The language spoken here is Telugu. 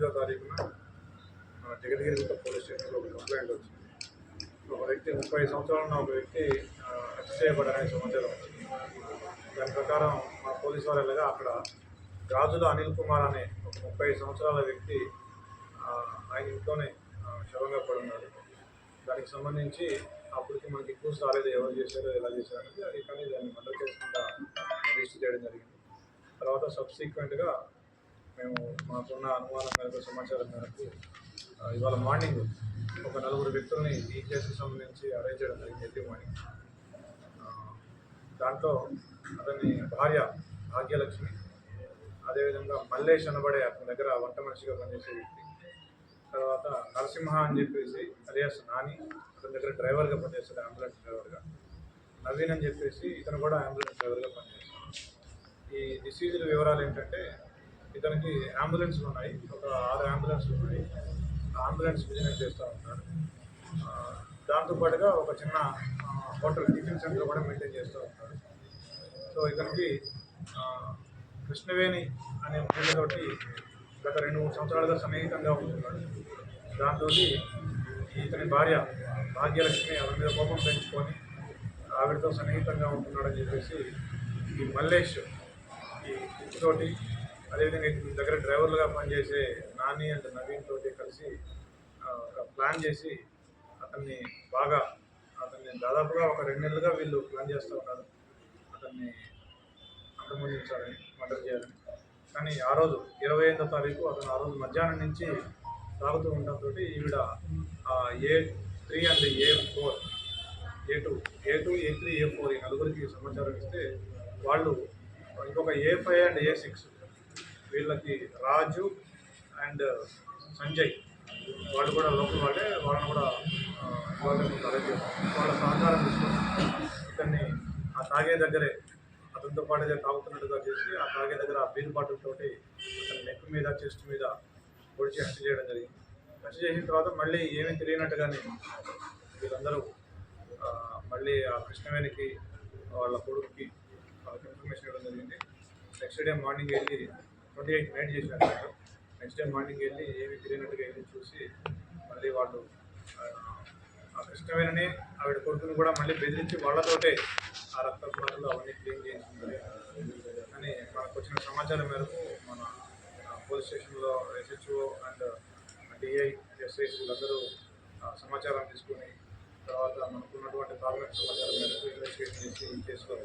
తొమ్మిదో తారీఖున మన జగద్గిరిగుట్ట పోలీస్ స్టేషన్లో ఒక కంప్లైంట్ వచ్చింది. ఒక వ్యక్తి ముప్పై సంవత్సరాలున్న ఒక వ్యక్తి హత్య చేయబడడానికి సమాచారం వచ్చింది. దాని ప్రకారం మా పోలీసు వారు వెళ్ళగా అక్కడ రాజుల అనిల్ కుమార్ అనే ఒక ముప్పై సంవత్సరాల వ్యక్తి ఆయన ఇంట్లోనే శవంగా పడి ఉన్నారు దానికి సంబంధించి అప్పటికి మనకి క్లూస్ రాలేదు ఎవరు చేశారో ఎలా చేశారో అనేది అది కానీ దాన్ని మద్దతు చేసుకుంటా రిజిస్టర్ చేయడం జరిగింది. తర్వాత సబ్సీక్వెంట్గా మేము మాకున్న అనుమానం మేరకు సమాచారం మేరకు ఇవాళ మార్నింగ్ ఒక నలుగురు వ్యక్తుల్ని ఈ కేసుకు సంబంధించి అరేంజ్ చేయడం జరిగింది ఎర్లీ మార్నింగ్. దాంట్లో అతని భార్య భాగ్యలక్ష్మి అదేవిధంగా మల్లేష్ అనబడే అతని దగ్గర వంట మనిషిగా పనిచేసే వ్యక్తి తర్వాత నరసింహ అని చెప్పేసి అలియాస్ నాని అతని దగ్గర డ్రైవర్గా పనిచేస్తాడు అంబులెన్స్ డ్రైవర్గా. నవీన్ అని చెప్పేసి ఇతను కూడా అంబులెన్స్ డ్రైవర్గా పనిచేస్తాడు. ఈ డిసీజుల వివరాలు ఏంటంటే ఇతనికి అంబులెన్స్లు ఉన్నాయి ఒక ఆరు అంబులెన్స్లు ఉన్నాయి ఆ అంబులెన్స్ బిజినెస్ చేస్తూ ఉంటాడు దాంతోపాటుగా ఒక చిన్న హోటల్ టిఫిన్ సెంటర్ కూడా మెయింటైన్ చేస్తూ ఉంటాడు సో ఇతనికి కృష్ణవేణి అనే మహిళతోటి గత రెండు మూడు సంవత్సరాలుగా సన్నిహితంగా ఉంటున్నాడు. దాంతో ఇతని భార్య భాగ్యలక్ష్మి ఆవిడ మీద కోపం పెంచుకొని ఆవిడతో సన్నిహితంగా ఉంటున్నాడని చెప్పేసి ఈ మల్లేష్ ఈ తోటి అదేవిధంగా మీ దగ్గర డ్రైవర్లుగా పనిచేసే నాని అండ్ నవీన్ తోటి కలిసి ఒక ప్లాన్ చేసి అతన్ని బాగా అతన్ని దాదాపుగా ఒక రెండు నెలలుగా వీళ్ళు ప్లాన్ చేస్తూ ఉన్నారు. అతన్ని అంతమొందించాలని మర్డర్ చేయాలని. కానీ ఆ రోజు ఇరవై ఐదో తారీఖు అతను ఆ రోజు మధ్యాహ్నం నుంచి తాగుతూ ఉండటంతో ఈవిడ A three and A four A two A two A three A four ఈ నలుగురికి సమాచారం ఇస్తే వాళ్ళు ఇంకొక A five and A six వీళ్ళకి రాజు అండ్ సంజయ్. వాళ్ళు కూడా లోకల్ వాళ్ళే వాళ్ళని కూడా వాళ్ళని అరెస్ట్ చేస్తారు వాళ్ళ సహకారం తీసుకొని ఇతన్ని ఆ తాగే దగ్గరే అతనితో పాటుగా తాగుతున్నట్టుగా చేసి ఆ తాగే దగ్గర ఆ బీరు బాటిల్ తోటి అతని నెక్ మీద చెస్ట్ మీద పొడిచి హత్య చేయడం జరిగింది. హత్య చేసిన తర్వాత మళ్ళీ ఏమీ తెలియనట్టుగానే వీళ్ళందరూ మళ్ళీ ఆ కృష్ణవేణికి వాళ్ళ కొడుకుకి వాళ్ళకి ఇన్ఫర్మేషన్ ఇవ్వడం జరిగింది. నెక్స్ట్ డే మార్నింగ్ వెళ్ళి ట్వంటీ ఎయిట్ నైట్ చేశారు నెక్స్ట్ డే మార్నింగ్ వెళ్ళి ఏమి తిరిగినట్టుగా వెళ్ళి చూసి మళ్ళీ వాళ్ళు ఆ, కృష్ణవేణిని ఆవిడ కొడుకుని కూడా మళ్ళీ బెదిరించి వాళ్ళతోటే ఆ రక్త పాటలు అవన్నీ క్లీన్ చేసింది అని మనకు వచ్చిన సమాచారం మేరకు మన పోలీస్ స్టేషన్లో ఎస్హెచ్ఓ అండ్ డిఐ ఎస్ఐ వీళ్ళందరూ సమాచారం తీసుకుని తర్వాత మనకున్నటువంటి ప్రాథమిక సమాచారం మేరకు ఇన్వెస్టిగేషన్ చేసి ఈ కేసులో